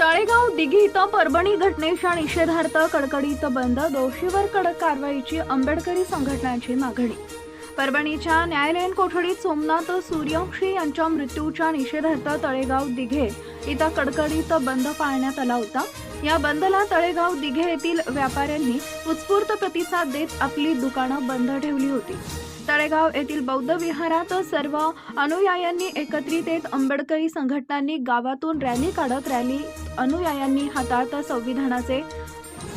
तळेगाव दिघी इथं परभणी घटनेच्या निषेधार्थ कडकडीत बंद दोषीवर कडक कारवाईची आंबेडकरी संघटनाची मागणी. परभणीच्या न्यायालयीन कोठडीत सोमनाथ सूर्यवंशी यांच्या मृत्यूच्या निषेधार्थ तळेगाव दिघे इथं कडकडीत बंद पाळण्यात आला होता. या बंदला तळेगाव दिघे येथील व्यापाऱ्यांनी उत्स्फूर्त प्रतिसाद देत आपली दुकानं बंद ठेवली होती. तळेगाव येथील बौद्ध विहारात सर्व अनुयायांनी एकत्रित येत आंबेडकरी संघटनांनी गावातून रॅली काढत रॅली अनुयायांनी हातात संविधानाचे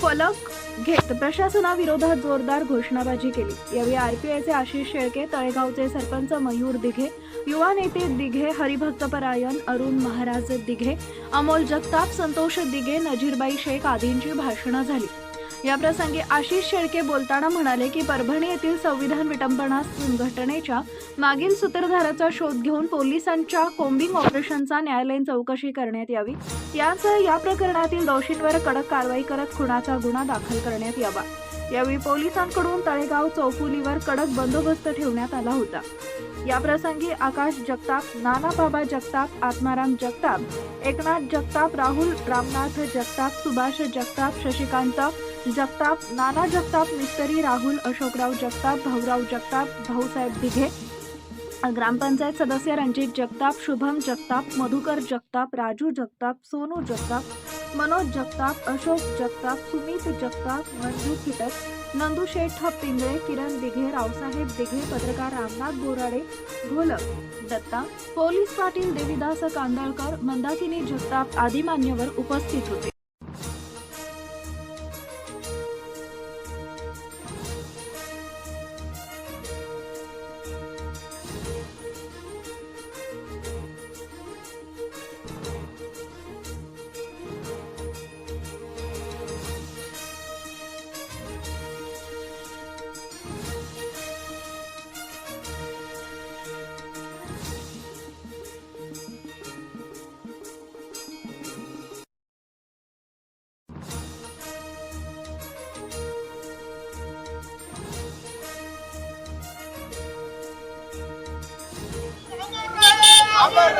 फलक घेत प्रशासनाविरोधात जोरदार घोषणाबाजी केली. यावेळी आरपीआयचे आशिष शेळके तळेगावचे सरपंच मयूर दिघे युवा नेते दिघे हरिभक्तपरायण अरुण महाराज दिघे अमोल जगताप संतोष दिघे नजीरबाई शेख आदींची भाषणं झाली. याप्रसंगी आशिष शेळके बोलताना म्हणाले की परभणी येथील संविधान विटंबना संघटनेच्या मागील सूत्रधाराचा शोध घेऊन पोलिसांच्या कोम्बिंग ऑपरेशनचा न्यायालयीन चौकशी करण्यात यावी. यासह या प्रकरणातील दोषींवर कडक कारवाई करत खुनाचा गुन्हा दाखल करण्यात यावा. यावेळी पोलिसांकडून तळेगाव चौफुलीवर कडक बंदोबस्त ठेवण्यात आला होता. याप्रसंगी आकाश जगताप नाना बाबा जगताप आत्माराम जगताप एकनाथ जगताप राहुल रामनाथ जगताप सुभाष जगताप शशिकांत जगताप नाना जगताप मिस्तरी राहुल अशोकराव जगताप भाऊराव जगताप भाऊसाहेब दिघे ग्रामपंचायत सदस्य रणजित जगताप शुभम जगताप मधुकर जगताप राजू जगताप सोनू जगताप मनोज जगताप अशोक जगताप सुमित जगताप मंजू किटक नंदू शेठ पिंगळे किरण दिघे रावसाहेब दिघे पत्रकार रामनाथ बोराडे घोलक दत्ता पोलीस पाटील देविदास कांदळकर मंदाकिनी जगताप आदी मान्यवर उपस्थित होते. अमर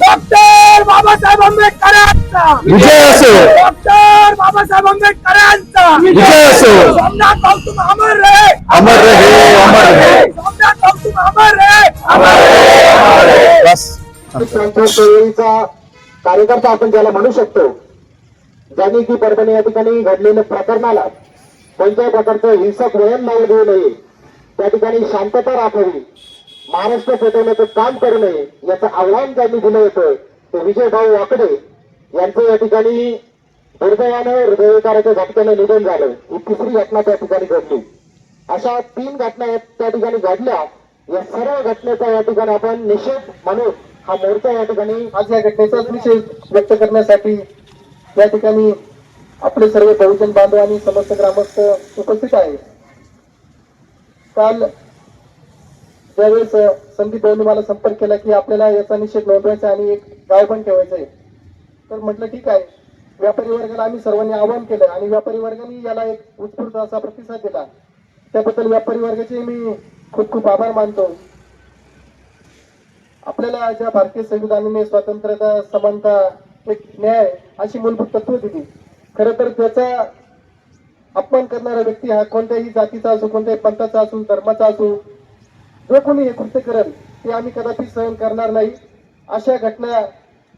डॉक्टर बाबासाहेब आंबेडकरांचा. विजय असो. डॉक्टर बाबासाहेब आंबेडकरांचा. विजय असो. सोमनाथ अमर रे. अमर रहे अमर रहे सोमनाथ कौतुक अमर रे. अमर रहे अमर रहे बस. चळवळीचा कार्यकर्ता आपण ज्याला म्हणू शकतो ज्यांनी की परभणी या ठिकाणी घडलेल्या प्रकरणाला कोणत्याही प्रकारचं हिंसक वळण लावू देऊ नये त्या ठिकाणी शांतता राखावी. महाराष्ट्र फेटवण्याचं काम करू नये याचं आव्हान ज्यांनी दिलं होतं ते विजय भाऊ वाकडे यांचं या ठिकाणी दुर्दैवानं हृदयविकाराच्या झटक्यानं निधन झालं. ही तिसरी घटना त्या ठिकाणी घडली. अशा तीन घटना त्या ठिकाणी घडल्या. या सर्व घटनेचा या ठिकाणी आपण निषेध म्हणून हा मोर्चा या ठिकाणी आज या घटनेचा निषेध व्यक्त करण्यासाठी या ठिकाणी आपले सर्व बहुजन बांधव आणि समस्त ग्रामस्थ उपस्थित आहे काल ज्यावेळेस संदीप भाऊनी मला संपर्क केला की आपल्याला याचा निषेध नोंदवायचा आणि एक गाव पण ठेवायचं आहे तर म्हटलं ठीक आहे. व्यापारी वर्गाला आम्ही सर्वांनी आवाहन केलं आणि व्यापारी वर्गाने याला एक उत्स्फूर्त असा प्रतिसाद दिला. त्याबद्दल व्यापारी वर्गाचे मी खूप खूप आभार मानतो. आपल्याला ज्या भारतीय संविधानाने स्वातंत्र्यता समानता एक न्याय अशी मूलभूत तत्व दिली. खरं तर त्याचा अपमान करणारा व्यक्ती हा कोणत्याही जातीचा असो कोणत्याही पंथाचा असो धर्माचा असो जो कोणी हे कृत्य करेल ते आम्ही कदापि सहन करणार नाही. अशा घटना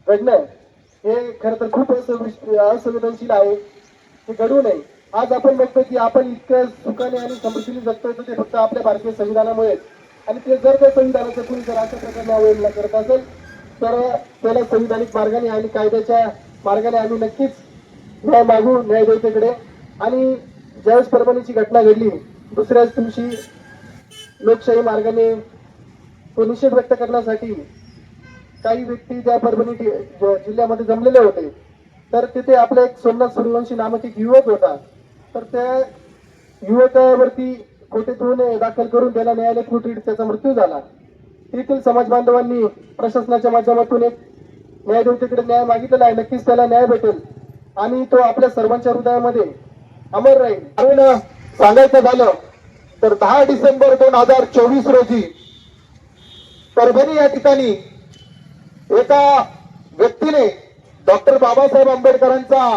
घडणं हे खरं तर खूप असंवेदनशील आहे. हे घडू नये. आज आपण बघतो की आपण इतकं सुखाने आणि समृद्धीने जगतोय तर ते फक्त आपल्या भारतीय संविधानामुळे. आणि ते जर त्या संविधानाचं कुणी जर अशा प्रकारे अवहेलना करत असेल तर त्याला संविधानिक मार्गाने आणि कायद्याच्या मार्गाने आम्ही नक्कीच न्याय मागू न्यायदेवतेकडे आणि ज्यावेळेस परभणीची घटना घडली दुसऱ्याच दिवशी लोकशाही मार्गाने तो निषेध व्यक्त करण्यासाठी काही व्यक्ती ज्या परभणी ज- जिल्ह्यामध्ये जमलेले होते तर तिथे आपला एक सोमनाथ सूर्यवंशी नामक एक युवक होता. तर त्या युवकावरती खोटे गुन्हे दाखल करून त्याला न्यायालय कोठडीत त्याचा मृत्यू झाला. तेथील समाज बांधवांनी प्रशासनाच्या माध्यमातून एक न्यायदेवतेकडे न्याय मागितलेला आहे. नक्कीच त्याला न्याय भेटेल. आणि तो आपल्या सर्वांच्या हृदयामध्ये अमर राहील. सांगायचं झालं. तर दहा डिसेंबर दोन हजार चोवीस रोजी परभणी या ठिकाणी एका व्यक्तीने डॉक्टर बाबासाहेब आंबेडकरांचा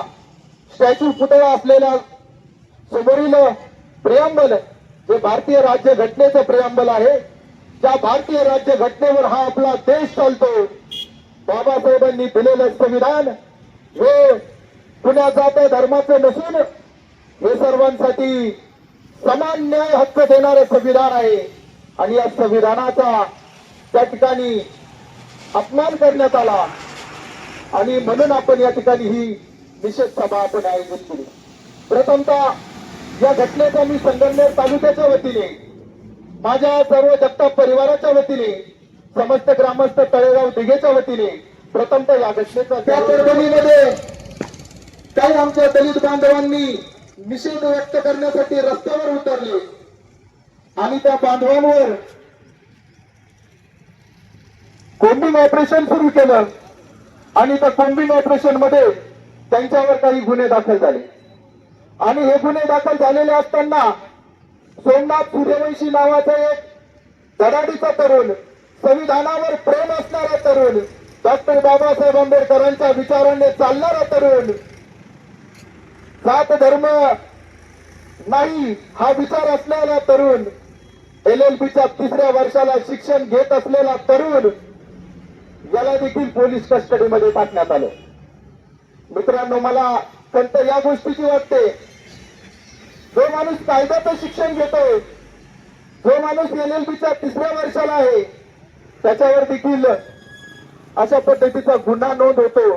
स्टॅच्यू पुतळा असलेल्या समोरील प्रियांबल जे भारतीय राज्य घटनेचं प्रियांबल आहे ज्या भारतीय राज्य घटनेवर हा आपला देश चालतो. बाबासाहेबांनी दिलेलं संविधान हे कुण्या जात धर्माचं नसून हे सर्वांसाठी समान न्याय हक्क देणारं संविधान आहे. आणि या संविधानाचा त्या ठिकाणी अपमान करण्यात आला. आणि म्हणून आपण या ठिकाणी ही निषेध सभा आपण आयोजित केली. प्रथमतः या घटनेचा मी संगमनेर तालुक्याच्या वतीने माझ्या सर्व जगताप परिवाराच्या वतीने समस्त ग्रामस्थ तळेगाव दिघेच्या वतीने प्रथमतः या घटनेचा त्या परभणीमध्ये काही आमच्या दलित बांधवांनी निषेध व्यक्त करण्यासाठी रस्त्यावर उतरले. आणि त्या बांधवांवर कोंबिंग ऑपरेशन सुरू केलं. आणि त्या कोंबिंग ऑपरेशनमध्ये त्यांच्यावर काही गुन्हे दाखल झाले. आणि हे गुन्हे दाखल झालेले असताना सोमनाथ सूर्यवंशी नावाचा एक धडाडीचा तरुण संविधानावर प्रेम असणारा तरुण डॉक्टर बाबासाहेब आंबेडकरांच्या विचाराने चालणारा तरुण जात धर्म नाही हा विचार असलेला तरुण एल एल बीच्या तिसऱ्या वर्षाला शिक्षण घेत असलेला तरुण याला देखील पोलीस कस्टडीमध्ये टाकण्यात आलं. मित्रांनो मला खंत या गोष्टीची वाटते. जो माणूस कायद्याचं शिक्षण घेतोय जो माणूस एल एल बीच्या तिसऱ्या वर्षाला आहे त्याच्यावर देखील अशा पद्धतीचा गुन्हा नोंद होतो.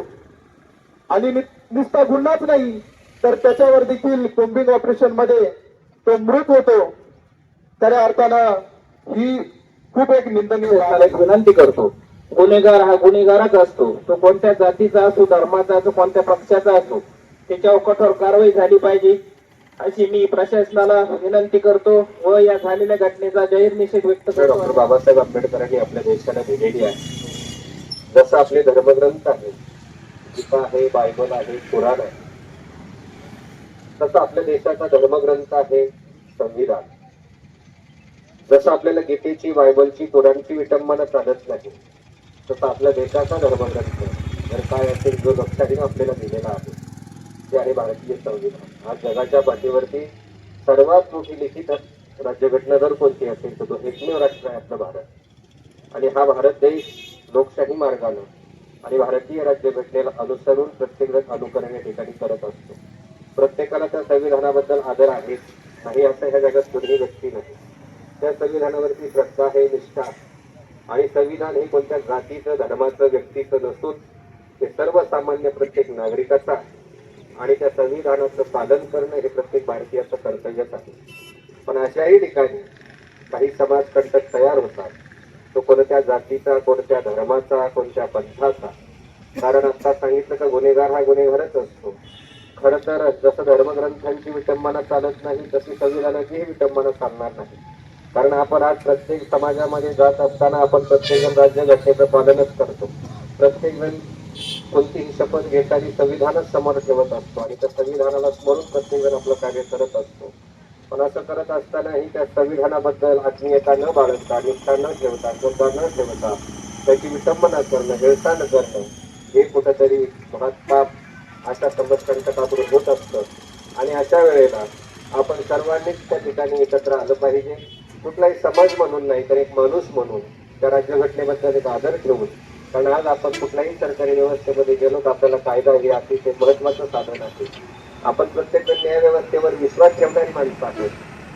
आणि नुसता गुन्हाच नाही तर त्याच्यावर देखील कोम्बिंग ऑपरेशनमध्ये तो मृत होतो. खऱ्या अर्थानं ही खूप एक निंदनीय एक विनंती करतो. गुन्हेगार हा गुन्हेगारच असतो. तो कोणत्या जातीचा असो धर्माचा असो कोणत्या पक्षाचा असो त्याच्यावर कठोर कारवाई झाली पाहिजे अशी मी प्रशासनाला विनंती करतो व या झालेल्या घटनेचा जाहीर निषेध व्यक्त डॉक्टर बाबासाहेब आंबेडकरांनी आपल्या देशाला दिलेली आहे जसं आपले धर्मग्रंथ आहे गीता आहे बायबल आहे कुराण आहे तसं आपल्या देशाचा धर्मग्रंथ आहे संविधान. जसं आपल्याला गीतेची बायबलची कुराणची विटंबना चालत नाही तसं आपल्या देशाचा धर्मग्रंथ तर काय असेल जो लोकशाहीने आपल्याला दिलेला आहे ते आहे भारतीय संविधान. आज जगाच्या पाठीवरती सर्वात मोठी लिखित राज्यघटना जर कोणती असेल तर तो एकमेव राष्ट्र आहे आपला भारत. आणि हा भारत देश लोकशाही मार्गानं आणि भारतीय राज्यघटनेला अनुसरून प्रत्येकजण अनुकरण या ठिकाणी करत असतो. प्रत्येकाला त्या संविधानाबद्दल आदर आहे. नाही असं ह्या जगात कुठली व्यक्ती नाही. त्या संविधानावरती श्रद्धा आहे निष्ठा. आणि संविधान हे कोणत्या जातीचं धर्माचं व्यक्तीचं नसून ते सर्वसामान्य प्रत्येक नागरिकाचा आहे. आणि त्या संविधानाचं पालन करणं हे प्रत्येक भारतीयाचं कर्तव्यच आहे. पण अशाही ठिकाणी काही समाजकंटक तयार होतात. तो कोणत्या जातीचा कोणत्या धर्माचा कोणत्या पंथाचा. कारण आता सांगितलं का गुन्हेगार हा गुन्हेगारच असतो. खरं तर जसं धर्मग्रंथांची विटंबना चालत नाही तशी संविधानाचीही विटंबना चालणार नाही. कारण आपण आज प्रत्येक समाजामध्ये जात असताना आपण प्रत्येकजण राज्यघटनेचं पालनच करतो. प्रत्येकजण कोणतीही शपथ घेताना संविधानच समोर ठेवत असतो आणि त्या संविधानाला स्मरून प्रत्येकजण आपलं कार्य करत असतो. पण असं करत असतानाही त्या संविधानाबद्दल आत्मीयता न बाळगता निष्ठा न ठेवता श्रद्धा न ठेवता त्याची विटंबना करणं हेळसांड करणं हे कुठंतरी महात्मा अशा समजकंटकाकडून होत असतं. आणि अशा वेळेला आपण सर्वांनीच त्या ठिकाणी एकत्र आलं पाहिजे. कुठलाही समाज म्हणून नाही तर एक माणूस म्हणून त्या राज्यघटनेबद्दल एक आदर ठेवून कारण आज आपण कुठल्याही सरकारी व्यवस्थेमध्ये गेलो तर आपल्याला कायदा हे अतिशय महत्वाचं साधन आहे. आपण प्रत्येक न्यायव्यवस्थेवर विश्वास ठेवणारी माणसं आहेत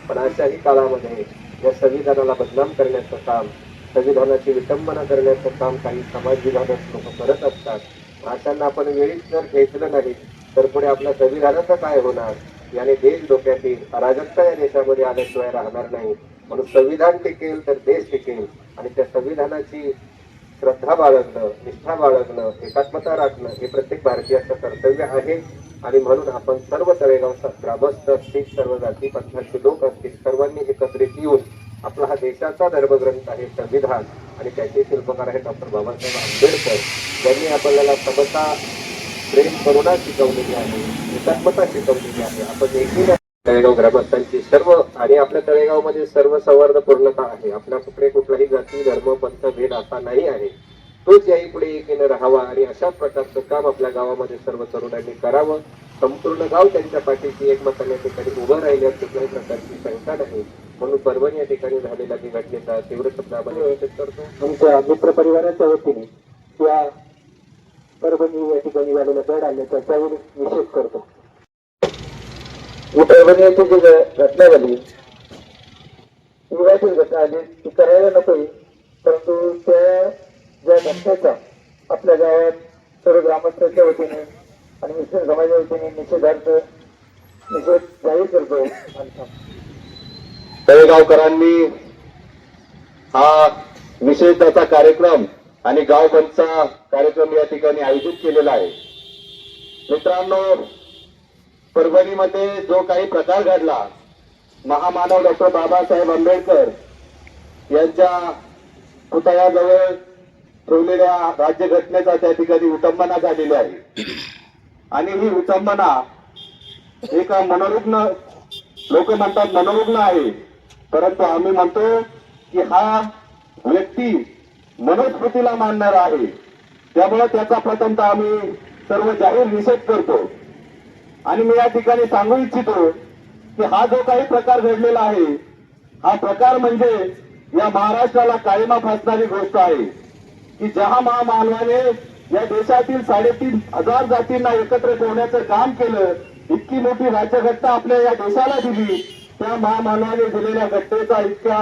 पण अशाही काळामध्ये या संविधानाला बदनाम करण्याचं काम संविधानाची विटंबना करण्याचं काम काही समाज विधानक लोक करत असतात. अशांना आपण वेळीच जर घेतलं नाही तर पुढे आपल्या संविधानाचं काय होणार? याने देश डोक्यातील अराजकता या देशामध्ये आल्याशिवाय राहणार नाही? म्हणून संविधान टिकेल तर देश टिकेल. आणि त्या संविधानाची श्रद्धा बाळगणं निष्ठा बाळगणं एकात्मता राखणं हे प्रत्येक भारतीयाचं कर्तव्य आहे. आणि म्हणून आपण सर्व तळेगाव ग्रामस्थ असतील सर्व जाती पंथाचे लोक असतील सर्वांनी एकत्रित येऊन आपला हा देशाचा धर्मग्रंथ आहे संविधान. आणि त्याचे शिल्पकार आहेत डॉक्टर बाबासाहेब आंबेडकर. यांनी आपल्याला समता प्रेम करुणा शिकवलेली आहे एकात्मता शिकवलेली आहे. आपण एकही तळेगाव ग्रामस्थांची. सर्व आणि आपल्या तळेगावमध्ये सर्व संवर्धपूर्णता आहे. आपल्या कुठे कुठलाही जाती धर्म पंथ भेद असा नाही आहे. तोच याही पुढे एकीनं राहावा आणि अशाच प्रकारचं काम आपल्या गावामध्ये सर्व तरुणांनी करावं. संपूर्ण गाव त्यांच्या पाठीशी एकमताने ठिकाणी उभं राहिल्यास कुठल्याही प्रकारची शंका नाही. म्हणून परभणी या ठिकाणी झालेल्या घटनेचा तीव्र शब्दामध्ये व्यवस्थित करतो. आमच्या मित्र परिवाराच्या वतीने या परभणी या ठिकाणी झालेल्या दड आल्याचा त्यावर निषेध करतो. परभणी येथे जी घटना झाली ही वाईट घटना आली ती करायला नको परंतु त्या ज्या घटनेचा आपल्या गावात सर्व ग्रामस्थांच्या वतीने आणि मुस्लिम समाजाच्या वतीने निषेधार्थ निषेध जाहीर करतो. तळेगावकरांनी हा निषेधाचा कार्यक्रम आणि गाव कार्यक्रम या ठिकाणी आयोजित केलेला आहे. मित्रांनो परभणीमध्ये जो काही प्रकार घडला महामानव डॉक्टर बाबासाहेब आंबेडकर यांच्या पुतळ्याजवळ ठेवलेल्या राज्यघटनेचा त्या ठिकाणी विटंबना झालेली आहे. आणि ही विटंबना एक मनोरुग्ण लोक म्हणतात मनोरुग्ण आहे. परंतु आम्ही म्हणतो की हा व्यक्ती मनुस्मृतीला मानणारा आहे. त्यामुळे त्याचा प्रथमतः आम्ही सर्व जाहीर निषेध करतो. आणि मी या ठिकाणी सांगू इच्छितो की हा जो काही प्रकार घडलेला आहे हा प्रकार म्हणजे या महाराष्ट्राला काळीमा फासणारी गोष्ट आहे की ज्या महामानवाने या देशातील साडेतीन हजार जातींना एकत्र ठेवण्याचं काम केलं इतकी मोठी राज्यघटना आपल्या या देशाला दिली त्या महामानवाने दिलेल्या घटनेचा इतक्या